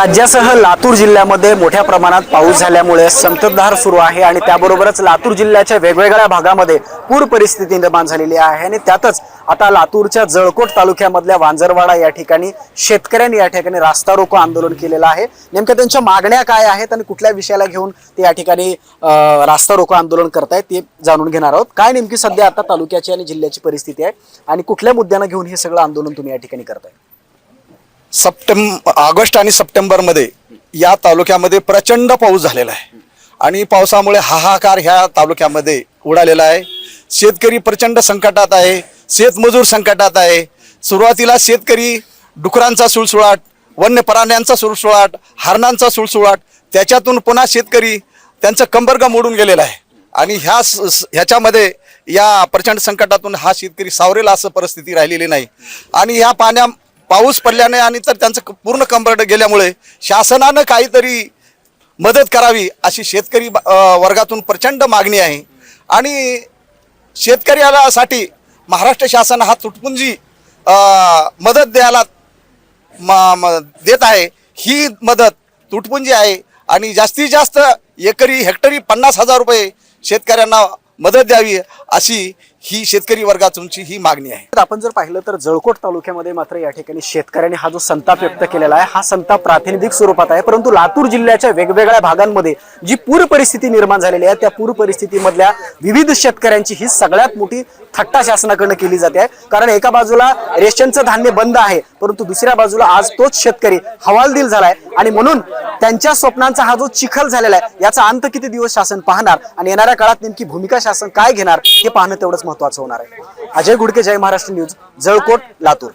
राज्यासह लातूर जिल्ह्यामध्ये मोठ्या प्रमाणात पाऊस झाल्यामुळे संततधार सुरू आहे आणि त्याबरोबरच लातूर जिल्ह्याच्या वेगवेगळ्या भागामध्ये पूर परिस्थिती निर्माण झालेली आहे आणि त्यातच आता लातूरच्या जळकोट तालुक्यामधल्या वांजरवाडा या ठिकाणी शेतकऱ्यांनी या ठिकाणी रास्ता रोको आंदोलन केलेलं आहे. नेमक्या त्यांच्या मागण्या काय आहेत आणि कुठल्या विषयाला घेऊन ते या ठिकाणी रास्ता रोको आंदोलन करतायत ते जाणून घेणार आहोत. काय नेमकी सध्या आता तालुक्याची आणि जिल्ह्याची परिस्थिती आहे आणि कुठल्या मुद्द्यांना घेऊन हे सगळं आंदोलन तुम्ही या ठिकाणी करताय? सप्टेंब ऑगस्ट आणि सप्टेंबरमध्ये या तालुक्यामध्ये प्रचंड पाऊस झालेला आहे. आणि पावसामुळे हाहाकार ह्या तालुक्यामध्ये उडालेला आहे. शेतकरी प्रचंड संकटात आहे. शेतमजूर संकटात आहे. सुरुवातीला शेतकरी डुकरांचा सुळसुळाट वन्य प्राण्यांचा सुळसुळाट हरणांचा सुळसुळाट त्याच्यातून पुन्हा शेतकरी त्यांचं कंबरगा मोडून गेलेला आहे. आणि ह्या स- ह्याच्यामध्ये या प्रचंड संकटातून हा शेतकरी सावरेला असं परिस्थिती राहिलेली नाही. आणि ह्या पाण्या पाऊस पडल्याने आणि तर त्यांचं पूर्ण कंबरड गेल्यामुळे शासनानं काहीतरी मदत करावी अशी शेतकरी वर्गातून प्रचंड मागणी आहे. आणि शेतकऱ्यालासाठी महाराष्ट्र शासन हा तुटपुंजी मदत द्यायला म- देत आहे. ही मदत तुटपुंजी आहे आणि जास्तीत जास्त एकरी हेक्टरी पन्नास हजार रुपये शेतकऱ्यांना मदत द्यावी अशी ही शेतकरी वर्गातूनची ही मागणी आहे. तर आपण जर पाहिलं तर जळकोट तालुक्यामध्ये मात्र या ठिकाणी शेतकऱ्यांनी हा जो संताप व्यक्त केलेला आहे हा संताप प्रातिनिधिक स्वरूपात आहे. परंतु लातूर जिल्ह्याच्या वेगवेगळ्या भागांमध्ये जी पूर परिस्थिती निर्माण झालेली आहे त्या पूर परिस्थितीमधल्या विविध शेतकऱ्यांची ही सगळ्यात मोठी थट्टा शासनाकडनं केली जाते. आहे कारण एका बाजूला रेशनचं धान्य बंद आहे परंतु दुसऱ्या बाजूला आज तोच शेतकरी हवालदिल झालाय. आणि म्हणून त्यांच्या स्वप्नांचा हा जो चिखल झालेला आहे याचा अंत किती दिवस शासन पाहणार आणि येणाऱ्या काळात नेमकी भूमिका शासन काय घेणार हे पाहणं तेवढंच महत्वाचं होणार आहे. अजय गुडके जय महाराष्ट्र न्यूज जळकोट लातूर.